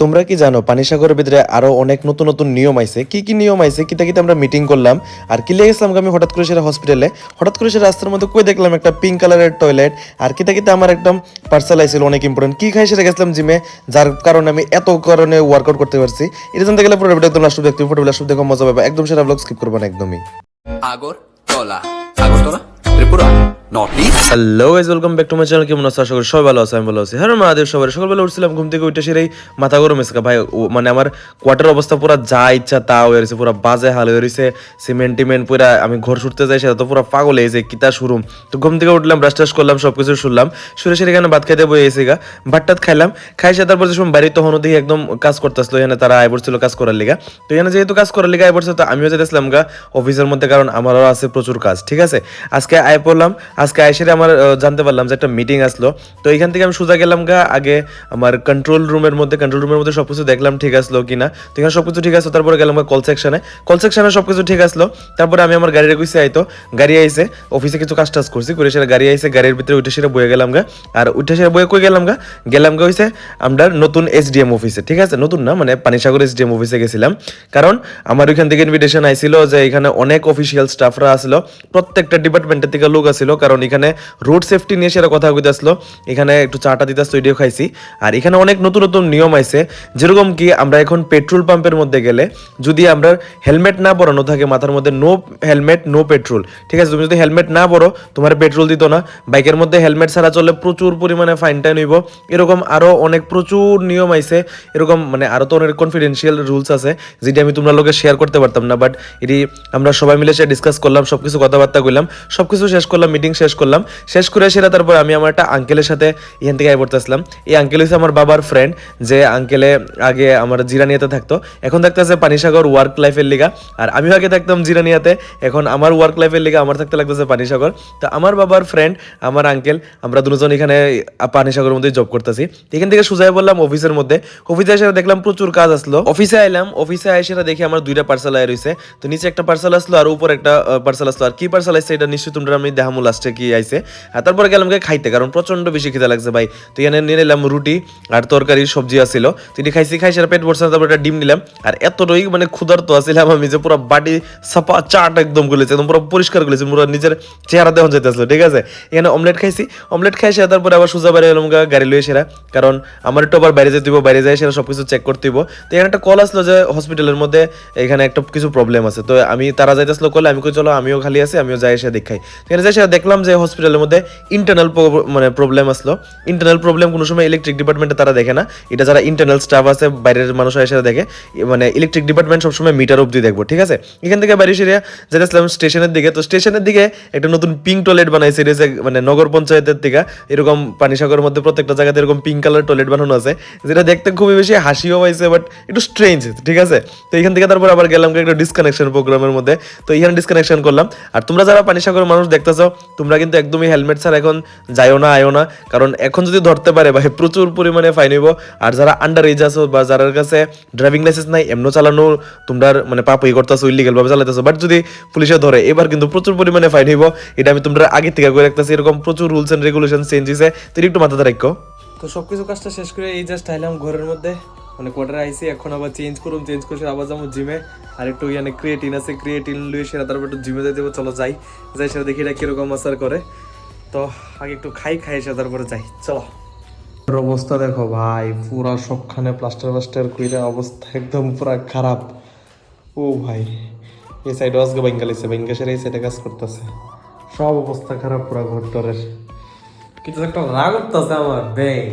তোমরা কি জানো, পানিসাগরের ভিতরে আরও অনেক নতুন নতুন নিয়ম আইছে? কি কি নিয়ম আইছে? কিতা কিতা আমরা মিটিং করলাম। আর কি লেগে গেছিলাম আমি হঠাৎ করে সেটা হসপিটালে হঠাৎ করে সে রাস্তার মধ্যে কই দেখলাম একটা পিঙ্ক কালারের টয়লেট আর কিতা কিতা আমার একদম পার্সেল আইছিল, অনেক ইম্পর্টেন্ট কি খাই সেটা গেছিলাম জিমে, যার কারণে আমি এত কারণে ওয়ার্কআউট করতে পারছি। এটা জানতে গেলে পুরো ভিডিও একদম লাস্ট দেখতে পুরো লাস্ট দেখো, মজা পাবে। একদম সেটা ব্লগ স্কিপ করব না, একদমই। Agartala. Agartala? Tripura? Hello guys welcome back to my channel কেমন আছো? আশা করি সবাই ভালো আছে, আমি ভালো আছি। হ্যাঁ মহাদেব সবাই। সকালবেলা উঠছিলাম, ঘুম থেকে উঠে সেরাই মাথা গরম এসে ভাই মানে আমার কোয়ার্টার অবস্থা পুরো যা ইচ্ছা তা হয়ে রয়েছে পুরো বাজে হাল হয়ে রয়েছে সিমেন্ট টিমেন্ট পুরা, আমি ঘর ছুটতে যাই, সেটা তো পুরো পাগল হয়েছে কিতা শুরুম তো ঘুম থেকে উঠলাম ব্রাশ টাশ করলাম সব কিছু শুনলাম। শুনে সেরে এখানে ভাত খাইতে বয়ে এসে গা। ভাতটাত খাইলাম। খাই সে তারপর যে সময় বাড়ি তখন দেখি একদম কাজ করতেছিল, এখানে তারা আয় পড়ছিল কাজ করার লিগা। তো এখানে যেহেতু কাজ করার লিগা আয় পড়ছে তো আমিও যেতেছিলাম গা অফিসের মধ্যে, কারণ আমারও আছে প্রচুর কাজ, ঠিক আছে? আজকে আয় পড়লাম আজকে আয় আমার জানতে পারলাম যে একটা মিটিং আসলো। তো এখান থেকে আমি সোজা গেলাম গা, আগে আমার কন্ট্রোল রুমের মধ্যে কন্ট্রোল রুমের মধ্যে সবকিছু দেখলাম ঠিক আসলো কিনা তো এখানে সবকিছু ঠিক আসলো, তারপরে গেলাম কল সেকশনে কল সেকশনে সবকিছু ঠিক আসলো, তারপরে আমি আমার গাড়ি রেখেছি আইতো, গাড়ি আইছে অফিসে কিছু কাজ টাজ করছি। করে সেটা গাড়ি আইছে, গাড়ির ভিতরে উঠে সেটা বয়ে গেলাম গা। আর উঠে সেটা বয়ে কই গেলাম গা? গেলাম গা হইছে আমরা নতুন এসডিএম অফিসে ঠিক আছে? নতুন না মানে পানিসাগর এসডিএম অফিসে গেছিলাম। কারণ আমার ওইখান থেকে ইনভিটেশন আইছিল যে এখানে অনেক অফিসিয়াল স্টাফরা আসলো। প্রত্যেকটা ডিপার্টমেন্টের থেকে লোক আসলো, কারণ এখানে রোড সেফটি নিয়ে সেটা কথা কইতে আসলো। এখানে একটু চাটা দিতে আসতো এটিও খাইছি। আর এখানে অনেক নতুন নতুন নিয়ম আইছে, যেরকম কি আমরা এখন পেট্রোল পাম্পের মধ্যে গেলে যদি আমরা হেলমেট না পরানো থাকে, মাথার মধ্যে নো হেলমেট নো পেট্রোল ঠিক আছে? তুমি যদি হেলমেট না পরো, তোমার পেট্রোল দিত না। বাইকের মধ্যে হেলমেট ছাড়া চললে প্রচুর পরিমাণে ফাইন টাইন হইব। এরকম আরও অনেক প্রচুর নিয়ম আইছে। এরকম মানে আরও তো অনেক কনফিডেন্সিয়াল রুলস আছে, যেটা আমি তোমরা লোকে শেয়ার করতে পারতাম না বাট এটি আমরা সবাই মিলে সে ডিসকাস করলাম, সবকিছু কথাবার্তা কইলাম, সবকিছু শেষ করলাম মিটিং শেষ করলাম। শেষ করে সেটা তারপর আমি আমার একটা আঙ্কেলের সাথে এখান থেকে আই পড়তেছিলাম এই আঙ্কেল হচ্ছে আমার বাবার ফ্রেন্ড যে আঙ্কেলে আগে আমার জিরানিয়াতে থাকতো। এখন থাকতেছে পানিসাগর ওয়ার্ক লাইফের লিগা। আর আমিও আগে থাকতাম জিরানিয়াতে। এখন আমার ওয়ার্ক লাইফের লিগা, আমার থাকতে লাগতেছে পানিসাগর। তো আমার বাবার ফ্রেন্ড আমার আঙ্কেল আমরা দুজন এখানে পানিসাগরের মধ্যে জব করতেছি। এখান থেকে সুজাই বললাম অফিসের মধ্যে। অফিসে এসে দেখলাম প্রচুর কাজ আসলো। অফিসে আইলাম অফিসে এসে দেখি আমার দুইটা পার্সেল আয় রয়েছে তো নিচে একটা পার্সেল আসলো আর উপর একটা পার্সেল আসলো। আর কি পার্সেল আসছে এটা নিশ্চয়ই তোমরা আমি দেখামু লাস্টে কি আইছে? আর তারপরে গেলাম গে খাইতে কারণ প্রচণ্ড বেশি খিদা লাগছে ভাই। তো এখানে নিয়ে নিলাম রুটি আর তরকারি সবজি আসছিল তো এটি খাইছি খাই সেটা পেট ভরছে না, তারপর একটা ডিম নিলাম। আর এতটাই মানে ক্ষুধার্ত আসছিলাম আমি যে পুরো বাটি সাপা চাট একদম গুলেছে একদম পুরো পরিষ্কার গুলেছে পুরো নিজের চেহারা দেওয়া যেতে আসলো ঠিক আছে? এখানে অমলেট খাইছি অমলেট খাই সেটা তারপরে আবার সোজা বাইরে এলাম গাড়ি লয়ে সেরা কারণ আমার একটু আবার বাইরে যেতে হইব, বাইরে যাই সেটা সবকিছু চেক করতে হইব। তো এখানে একটা কল আসলো যে হসপিটালের মধ্যে এখানে একটা কিছু প্রবলেম আছে। তো আমি তারা যাইতে যাইতেছিল কলে আমি কই চলো আমিও খালি আছি আমিও যাই এসে দেখাই। এখানে যাই সেটা দেখলাম যে হসপিটালের মধ্যে ইন্টারনাল মানে প্রবলেম আসলো। ইন্টারনাল প্রবলেম কোনো সময় ইলেকট্রিক ডিপার্টমেন্টে তারা দেখে না। এটা যারা ইন্টারনাল স্টাফ আছে, বাইরের মানুষ এসে দেখে। মানে ইলেকট্রিক ডিপার্টমেন্ট সবসময় মিটার অবধি দেখব, ঠিক আছে? এখান থেকে বাইরে সেরিয়া যেতেছিলাম স্টেশনের দিকে। তো স্টেশনের দিকে একটা নতুন পিঙ্ক টয়লেট বানাইছে মানে নগর পঞ্চায়েতের থেকে এরকম পানিসাগরের মধ্যে প্রত্যেকটা জায়গাতে এরকম পিঙ্ক কালার টয়লেট বানানো আছে। যেটা দেখতে খুবই বেশি হাসিও পাইছে বাট একটু স্ট্রেঞ্জ ঠিক আছে? তো এখান থেকে তারপর আবার গেলাম একটা ডিসকানেকশন প্রোগ্রামের মধ্যে। তো এখানে ডিসকানেকশন করলাম। আর তোমরা যারা পানিসাগরের মানুষ দেখতেছো তোমরা কিন্তু একদমই হেলমেট ছাড়া এখন যাইও না আয়ো না। কারণ এখন যদি ধরতে পারে, ভাই, প্রচুর পরিমাণে ফাইন হইব। আর যারা আন্ডার এজ আছো বা যার কাছে ড্রাইভিং লাইসেন্স নাই এমন চালানো তোমরা মানে পাপ ই করতেছো ইলিগাল ভাবে চালাইতেছো। বাট যদি পুলিশে ধরে, এবার কিন্তু প্রচুর পরিমাণে ফাইন হইব। এটা আমি তোমরা আগে থেকে করে রাখতেছি, এরকম প্রচুর রুলস এন্ড রেগুলেশন চেঞ্জ হয়েছে তো একটু মাথাতে রাখো। তো সবকিছু কাজটা শেষ করে এই জাস্ট আইলাম ঘরের মধ্যে। মানে কোয়ার্টারে আইসি, এখন আবার চেঞ্জ করুম চেঞ্জ করে আবার যাব জিমে আর একটু ইয়ানে ক্রিয়েটিন আছে ক্রিয়েটিন লুয়ে সেটা তারপর একটু জিমে যাই দেবো, চলো যাই। যাই সেটা দেখি এটা কীরকম আসার করে। তো আগে একটু খাই খাই সে তারপরে যাই। চলো। অবস্থা দেখো ভাই, পুরা সবখানে প্লাস্টার প্লাস্টার কইরা অবস্থা একদম পুরা খারাপ। ও ভাই, এই সাইডে আজকে বেঙ্গালিছে বেঙ্গাসের এই সাইডে কাজ করতেছে। সব অবস্থা খারাপ পুরা ঘরটরের কিন্তু একটা রাগ করতেছে আমার, ব্যাং।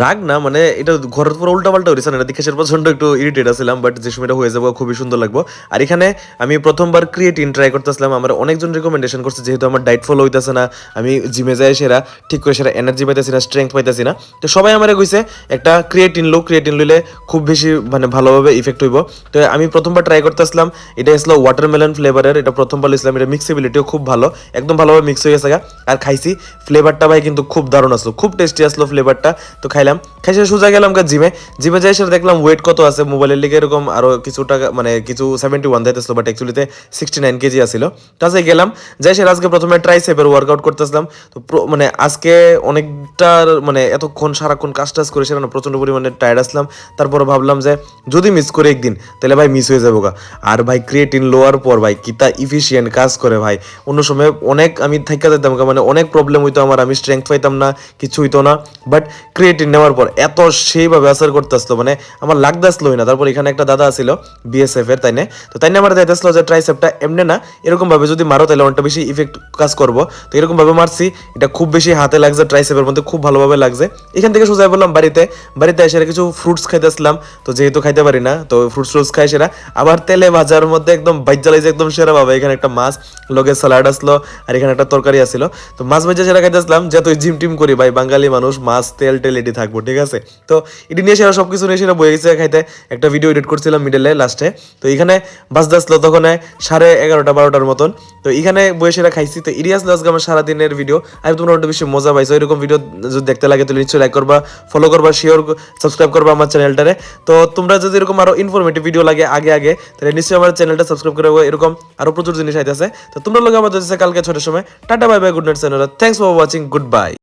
রাগ না মানে এটা ঘরের পুরো উল্টা পাল্টা হয়েছে এটা দেখে সেটা প্রচণ্ড একটু ইরিটেট আসছিলাম বাট যে সময়টা হয়ে যাব, খুবই সুন্দর লাগবো। আর এখানে আমি প্রথমবার ক্রিয়েটিন ট্রাই করতেছিলাম, আমার অনেকজন রিকমেন্ডেশন করছে, যেহেতু আমার ডায়েট ফলো হইতেছে না, আমি জিমে যাই সেরা, ঠিক করে সেরা এনার্জি পাইতেছি না স্ট্রেংথ পাইতেছি না। তো সবাই আমার কইছে, একটা ক্রিয়েটিন লো ক্রিয়েটিন লইলে খুব বেশি মানে ভালোভাবে ইফেক্ট হইব। তো আমি প্রথমবার ট্রাই করতেছিলাম, এটা আসলো ওয়াটারমেলন ফ্লেভারের এটা প্রথমবার ইসলাম এটা মিক্সিবিলিটিও খুব ভালো, একদম ভালোভাবে মিক্স হয়ে গেছে। আর খাইছি ফ্লেভারটা ভাই কিন্তু খুব দারুণ আসলো, খুব টেস্টি আসলো ফ্লেভারটা তো খাই খাইলাম। খাই শেষে সোজা গেলাম গা জিমে। জিমে যাই সেটা দেখলাম ওয়েট কত আছে মোবাইলের লিগে এরকম আরও কিছু টাকা মানে কিছু সেভেন্টি ওয়ান দিতেছিল বাট অ্যাকচুয়ালিতে সিক্সটি নাইন কেজি আসছিল তাতে গেলাম, যাই সেটা আজকে প্রথমে ট্রাইসেপের ওয়ার্কআউট করতেছিলাম। তো মানে আজকে অনেকটা মানে এতক্ষণ সারাক্ষণ কাজ টাজ করে সেখানে না প্রচণ্ড পরিমাণে টায়ার্ড আসলাম। তারপরে ভাবলাম যে যদি মিস করে একদিন, তাহলে ভাই মিস হয়ে যাব গা। আর ভাই ক্রিয়েটিন লোয়ার পর ভাই কিতা ইফিসিয়েন্ট কাজ করে ভাই। অন্য সময় অনেক আমি থাকা যেতাম মানে অনেক প্রবলেম হইতো আমার, আমি স্ট্রেংথ পাইতাম না কিছু হইতো না। বাট ক্রিয়েটিন নেওয়ার পর এত সেইভাবে আসার করতে আসলো মানে আমার লাগতে আসলো না। তারপর এখানে একটা দাদা ছিল বিএসএফ এর, তাই না? তো তাই না আমার যাইতেছিল যে ট্রাইসেপটা এমনি না এরকম ভাবে যদি মারো তাহলে অনেকটা বেশি ইফেক্ট কাজ করব। তো এরকম ভাবে মারছি, এটা খুব বেশি হাতে লাগছে ট্রাইসেপের মধ্যে খুব ভালোভাবে লাগছে। এখান থেকে সোজা বললাম বাড়িতে বাড়িতে এসে কিছু ফ্রুটস খাইতে আসলাম তো যেহেতু খাইতে পারি না, তো ফ্রুটস ট্রুটস খাই সেরা। আবার তেলে ভাজার মধ্যে একদম জ্বালাইছে একদম সেরা ভাবে এখানে একটা মাছ, লগে স্যালাড আসলো, আর এখানে একটা তরকারি আসলো। তো মাছ ভাজা সেরা খাইতে আসলাম যেহেতু জিম টিম করি, ভাই, বাঙালি মানুষ, মাছ, তেল টেল এটি থাকব, ঠিক আছে? তো এটি নিয়ে সেরা সব কিছু নিয়ে সেরা বয়ে গেছে খাইতে একটা ভিডিও এডিট করছিলাম মিডলে লাস্টে তো এখানে বাজতে আসলো তখন সাড়ে এগারোটা বারোটার মতন। তো এখানে বয়ে সেরা খাইছি। তো ইরিয়াস আজকে আমার সারাদিনের ভিডিও আমি তোমরা অনেক বেশি মজা পাইছো। এরকম ভিডিও যদি দেখতে লাগে, তাহলে নিশ্চয়ই লাইক করবা ফলো করবা শিওর সাবস্ক্রাইব করবা আমার চ্যানেলটারে তো তোমরা যদি এরকম আরও ইনফরমেটিভ ভিডিও লাগে আগে আগে, তাহলে নিশ্চয়ই আমার চ্যানেলটা সাবস্ক্রাইব করে। এরকম আরও প্রচুর জিনিস আইতেছে। তো তোমরা লোক আমাদের কালকে ছটার সময়। Ta-ta bye bye good night channel thanks for watching good bye